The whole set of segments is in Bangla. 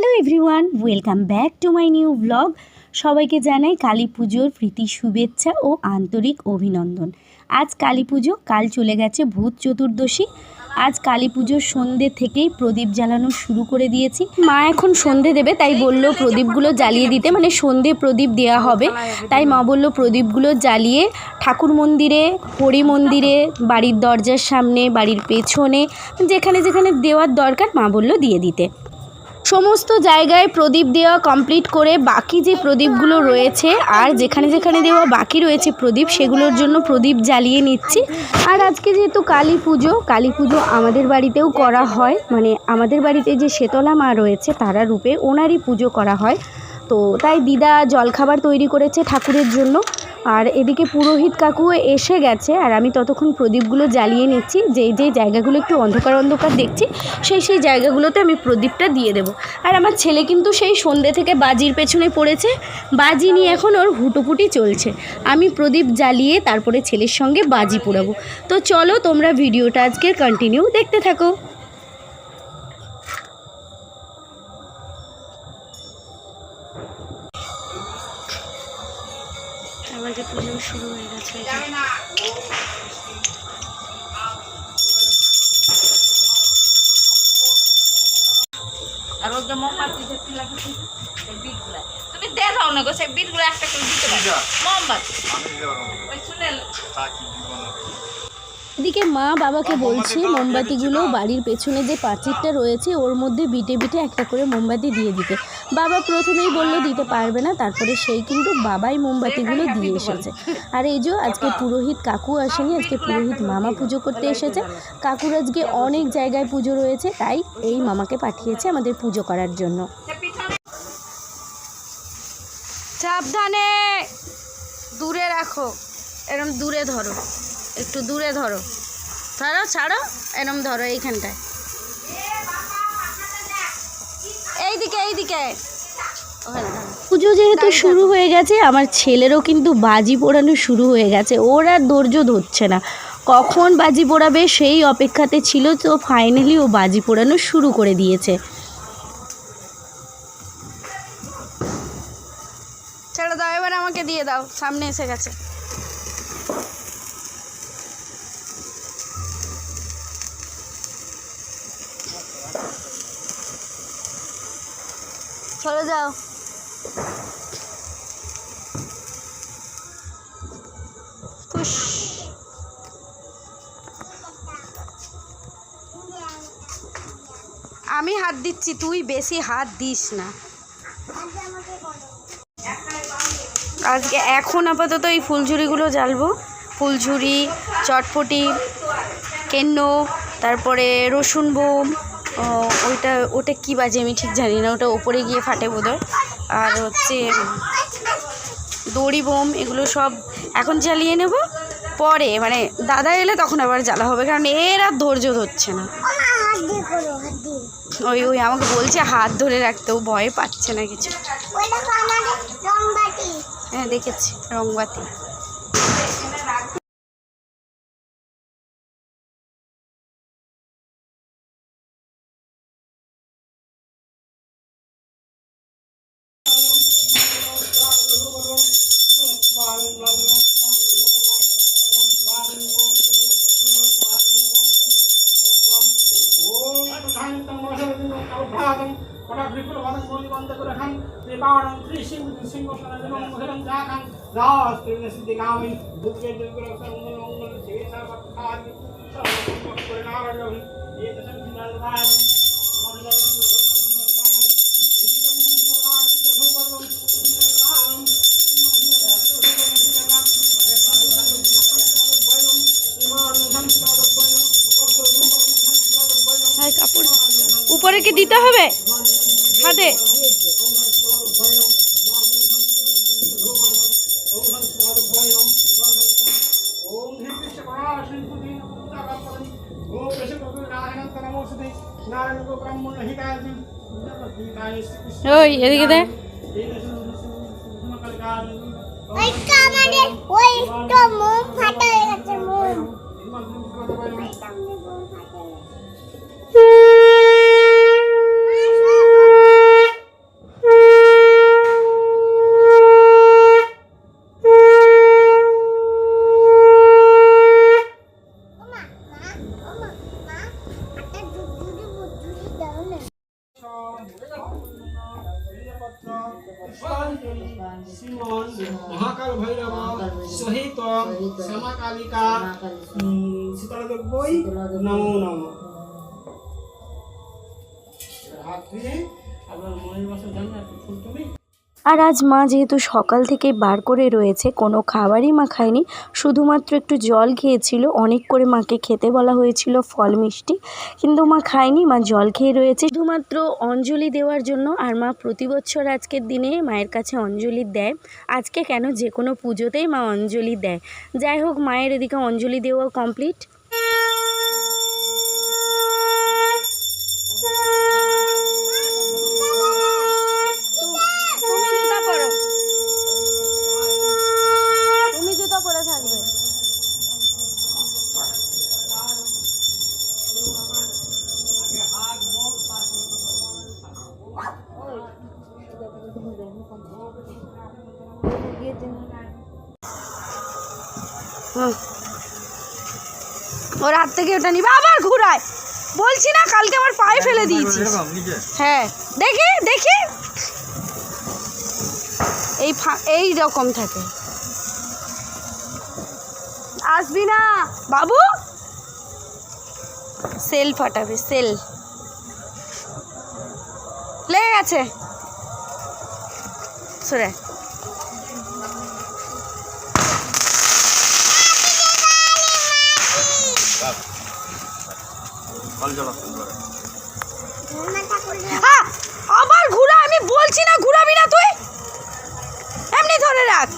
Hello everyone welcome back to my new blog সবাইকে জানাই কালী পুজোর প্রীতি শুভেচ্ছা ও আন্তরিক অভিনন্দন। আজ কালী পুজো, কাল চলে গেছে ভূত চতুর্দশী। আজ কালী পুজোর সন্ধ্যে থেকেই প্রদীপ জ্বালানো শুরু করে দিয়েছি। মা এখন সন্ধে দেবে, তাই বলল প্রদীপগুলো জ্বালিয়ে দিতে। মানে সন্ধে প্রদীপ দেওয়া হবে। তাই মা বলল প্রদীপগুলো জ্বালিয়ে ঠাকুর মন্দিরে, হরি মন্দিরে, বাড়ির দরজার সামনে, বাড়ির পেছনে, যেখানে যেখানে দেওয়ার দরকার মা বলল দিয়ে দিতে। সমস্ত জায়গায় প্রদীপ দেওয়া কমপ্লিট করে বাকি যে প্রদীপগুলো রয়েছে, আর যেখানে যেখানে দেওয়া বাকি রয়েছে প্রদীপ, সেগুলোর জন্য প্রদীপ জ্বালিয়ে নিচ্ছি। আর আজকে যেহেতু কালী পুজো কালী পুজো আমাদের বাড়িতেও করা হয়। মানে আমাদের বাড়িতে যে শেতলা মা রয়েছে, তারা রূপে ওনারই পুজো করা হয়। তো তাই দিদা জলখাবার তৈরি করেছে ঠাকুরের জন্য। আর এদিকে পুরোহিত কাকুও এসে গেছে আর আমি ততক্ষণ প্রদীপগুলো জ্বালিয়ে নিচ্ছি। যে যে জায়গাগুলো একটু অন্ধকার অন্ধকার দেখছি, সেই সেই জায়গাগুলোতে আমি প্রদীপটা দিয়ে দেবো। আর আমার ছেলে কিন্তু সেই সন্ধ্যে থেকে বাজির পেছনে পড়েছে। বাজি নিয়ে এখন ওর হুটোপুটি চলছে। আমি প্রদীপ জ্বালিয়ে তারপরে ছেলের সঙ্গে বাজি পোড়াবো। তো চলো তোমরা ভিডিওটা আজকে কন্টিনিউ দেখতে থাকো। পুজো শুরু হয়ে গেছে আর ওই যে মোমবাতি দেখতে সেই বিটগুলা। তুমি দেখাও না গো সেই বিটগুলো একটা করে দিতে পারো। মোমবাতি। ওই শুনে এদিকে মা বাবাকে বলছে মোমবাতিগুলো বাড়ির পেছনে যে পাঁচিরটা রয়েছে ওর মধ্যে বিটে বিটে একটা করে মোমবাতি দিয়ে দিতে। বাবা প্রথমেই বলল দিতে পারবে না। তারপরে সেই কিন্তু বাবাই মোমবাতিগুলো দিয়ে এসেছে। আর এই যে আজকে পুরোহিত কাকু আসেনি আজকে পুরোহিত মামা পুজো করতে এসেছে। কাকুর আজকে অনেক জায়গায় পুজো রয়েছে তাই এই মামাকে পাঠিয়েছে আমাদের পুজো করার জন্য। সাবধানে। দূরে রাখো। এরম দূরে ধরো। একটু দূরে ধরো। ধরো ছাড়ো এরম ধরো এইখানটায়। এইদিকে এইদিকে। পুজো যেহেতু শুরু হয়ে গেছে আমার ছেলেরও কিন্তু বাজি পোড়ানো শুরু হয়ে গেছে। ওর আর ধৈর্য ধরছে না। কখন বাজি পোড়াবে সেই অপেক্ষাতে ছিল তো ফাইনালি ও বাজি পোড়ানো শুরু করে দিয়েছে। ছেড়ে দাও এবার আমাকে দিয়ে দাও। সামনে এসে গেছে। চলে যাও। আমি হাত দিচ্ছি, তুই বেশি হাত দিস না। আজকে এখন আপাতত এই ফুলঝুরিগুলো জ্বালবো। ফুলঝুরি, চটপটি, কেন্ন, তারপরে রসুন বোম ওইটা ওটা কী বাজে আমি ঠিক জানি না ওটা ওপরে গিয়ে ফাটে বোধহয়। আর হচ্ছে দড়ি বোম এগুলো সব এখন জ্বালিয়ে নেব পরে মানে দাদা এলে তখন আবার জ্বালা হবে কারণ এর আর ধৈর্য ধরছে না। ওই ওই আমাকে বলছে হাত ধরে রাখতে ও ভয় পাচ্ছে না কিছু। হ্যাঁ দেখেছি রংবাতি উপরে কি দিতে হবে? হাতে। ওই এদিকে দেখ ওইটা আমাদের ওই তো মোম ফাটা হয়ে গেছে মোম শ্যামাকালিকা শীতলদ্রব্যই নমো নম। হাত ধুয়ে আপনার মনের বাসা জানো একটু ফুল তুলি। আর আজ মা যেহেতু সকাল থেকে বার করে রয়েছে, কোনো খাবারই মা খায়নি। শুধুমাত্র একটু জল খেয়েছিল, অনেক করে মাকে খেতে বলা হয়েছিল ফল মিষ্টি। কিন্তু মা খায়নি, মা জল খেয়ে রয়েছে। শুধুমাত্র অঞ্জলি দেওয়ার জন্য আর মা প্রতি বছর আজকের দিনে মায়ের কাছে অঞ্জলি দেয়। আজকে কেন যে কোনো পুজোতেই মা অঞ্জলি দেয়। যাই হোক, মায়ের এদিকে অঞ্জলি দেওয়া কমপ্লিট ওর হাত থেকে ওটা নিবে। আবার ঘুরায়। বলছি না কালকে আমার পায়ে ফেলে দিয়েছিস। হ্যাঁ দেখি দেখি। এই এই রকম থাকে। আসবি না। বাবু? সেল ফাটাবে সেল। লেগে গেছে। সরে আবার ঘুরা আমি বলছি না ঘুরাবি না তুই? এমনি ধরে রাখ।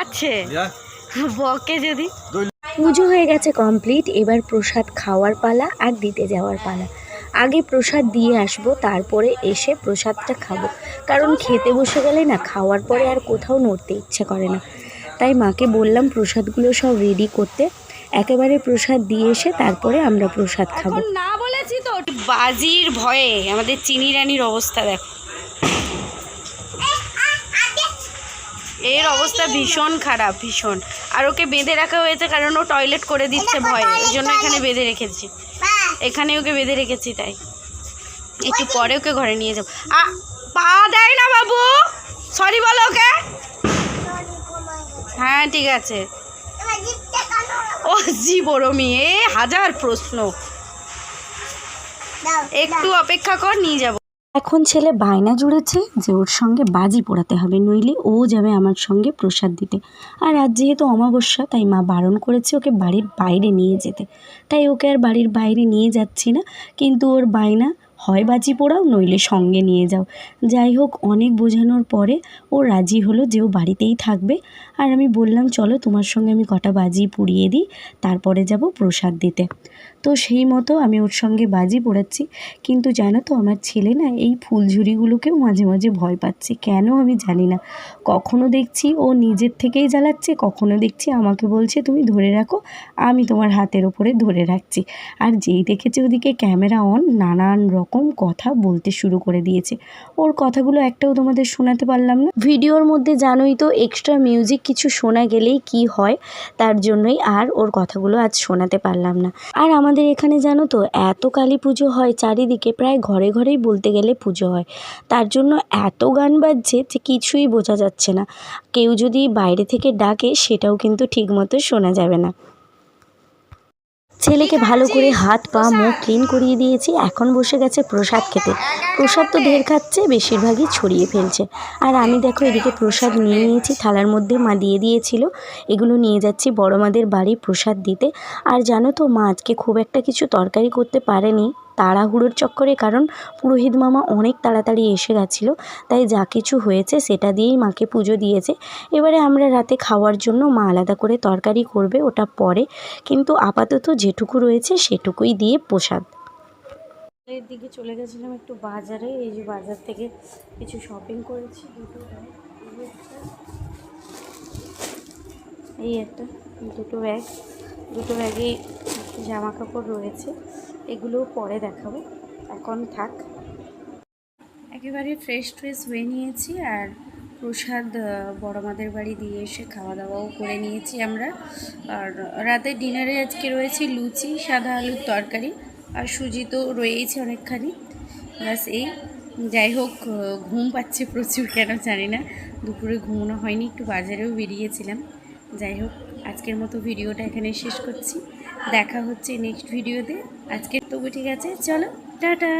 আছে। বকে যদি। পুজো হয়ে গেছে কমপ্লিট, এবার প্রসাদ খাওয়ার পালা আর দিতে যাওয়ার পালা। আগে প্রসাদ দিয়ে আসব, তারপরে এসে প্রসাদটা খাব। কারণ খেতে বসে গেলে না, খাওয়ার পরে আর কোথাও নড়তে ইচ্ছে করে না। তাই মাকে বললাম প্রসাদগুলো সব রেডি করতে। একেবারে প্রসাদ দিয়ে এসে তারপরে আমরা প্রসাদ খাব। না বলেছি তো বাজির ভয়ে আমাদের চিনি রানীর অবস্থা দেখো। এর অবস্থা ভীষণ খারাপ ভীষণ। আর ওকে বেঁধে রাখা হয়েছে কারণ ও টয়লেট করে দিচ্ছে ভয়ে। ওই জন্য এখানে বেঁধে রেখেছি। এখানে ওকে বেঁধে রেখেছি তাই। একটু পরে ওকে ঘরে নিয়ে যাব। আ পা দেয় না বাবু। সরি বলো ওকে। হ্যাঁ ঠিক আছে। ও জি বড় মেয়ে। হাজার প্রশ্ন। একটু অপেক্ষা কর নিয়ে যাব। এখন ছেলে বায়না জুড়েছে যে ওর সঙ্গে বাজি পোড়াতে হবে, নইলে ও যাবে আমার সঙ্গে প্রসাদ দিতে। আর আজ যেহেতু অমাবস্যা, তাই মা বারণ করেছে ওকে বাড়ির বাইরে নিয়ে যেতে। তাই ওকে আর বাড়ির বাইরে নিয়ে যাচ্ছি না, কিন্তু ওর বায়না হয় বাজি পোড়াও, নইলে সঙ্গে নিয়ে যাও। যাই হোক, অনেক বোঝানোর পরে ও রাজি হলো যে ও বাড়িতেই থাকবে। আর আমি বললাম, চলো তোমার সঙ্গে আমি কটা বাজি পুড়িয়ে দিই, তারপরে যাব প্রসাদ দিতে। তো সেই মতো আমি ওর সঙ্গে বাজি পোড়াচ্ছি। কিন্তু জানো তো, আমার ছেলে না এই ফুলঝুরিগুলোকেও মাঝে মাঝে ভয় পাচ্ছে। কেন আমি জানি না। কখনো দেখছি ও নিজের থেকেই জ্বালাচ্ছে, কখনো দেখছি আমাকে বলছে, তুমি ধরে রাখো, আমি তোমার হাতের ওপরে ধরে রাখছি। আর যেই দেখেছে ওদিকে ক্যামেরা অন, নানান রকম কথা বলতে শুরু করে দিয়েছে। ওর কথাগুলো একটাও তোমাদের শোনাতে পারলাম না। ভিডিওর মধ্যে জানোই তো এক্সট্রা মিউজিক কিছু শোনা গেলেই কি হয়, তার জন্যই আর ওর কথাগুলো আজ শোনাতে পারলাম না। আর আমাদের এখানে জানো তো, এত কালী পুজো হয় চারিদিকে, প্রায় ঘরে ঘরেই বলতে গেলে পুজো হয়। তার জন্য এত গান বাজছে যে কিছুই বোঝা যাচ্ছে না। কেউ যদি বাইরে থেকে ডাকে, সেটাও কিন্তু ঠিকমতো শোনা যাবে না। ছেলেকে ভালো করে হাত পা মুখ ক্লিন করিয়ে দিয়েছি এখন বসে গেছে প্রসাদ খেতে। প্রসাদ তো ঢের খাচ্ছে বেশিরভাগই ছড়িয়ে ফেলছে। আর আমি দেখো এদিকে প্রসাদ নিয়ে নিয়েছি থালার মধ্যে মা দিয়ে দিয়েছিল। এগুলো নিয়ে যাচ্ছি বড় মাদের বাড়ি প্রসাদ দিতে। আর জানো তো মা আজকে খুব একটা কিছু তরকারি করতে পারেনি। তাড়াহুড়োর চক্করে কারণ পুরোহিত মামা অনেক তাড়াতাড়ি এসে গেছিল, তাই যা কিছু হয়েছে সেটা দিয়েই মাকে পুজো দিয়েছে। এবারে আমরা রাতে খাওয়ার জন্য মা আলাদা করে তরকারি করবে ওটা পরে, কিন্তু আপাতত যেটুকু রয়েছে সেটুকুই দিয়ে প্রসাদ। এর দিকে চলে গেছিলাম একটু বাজারে, এই যে বাজার থেকে কিছু শপিং করেছি, দুটো ব্যাগ এই একটা, দুটো ব্যাগ দুটো ব্যাগেই জামা কাপড় রয়েছে। এগুলোও পরে দেখাবো। এখন থাক। একেবারে ফ্রেশ ট্রেশ হয়ে নিয়েছি আর প্রসাদ বড়মাদের বাড়ি দিয়ে এসে খাওয়া দাওয়াও করে নিয়েছি আমরা। আর রাতে ডিনারে আজকে রয়েছে লুচি, সাদা আলুর তরকারি আর সুজি তো রয়েইছে অনেকখানি। ব্যাস এই, যাই হোক ঘুম পাচ্ছে প্রচুর, কেন জানি না। দুপুরে ঘুমানো হয়নি, একটু বাজারেও বেরিয়েছিলাম। যাই হোক, আজকের মতো ভিডিওটা এখানে শেষ করছি। দেখা হচ্ছে নেক্সট ভিডিওতে আজকের তবু ঠিক আছে? চলো টাটা!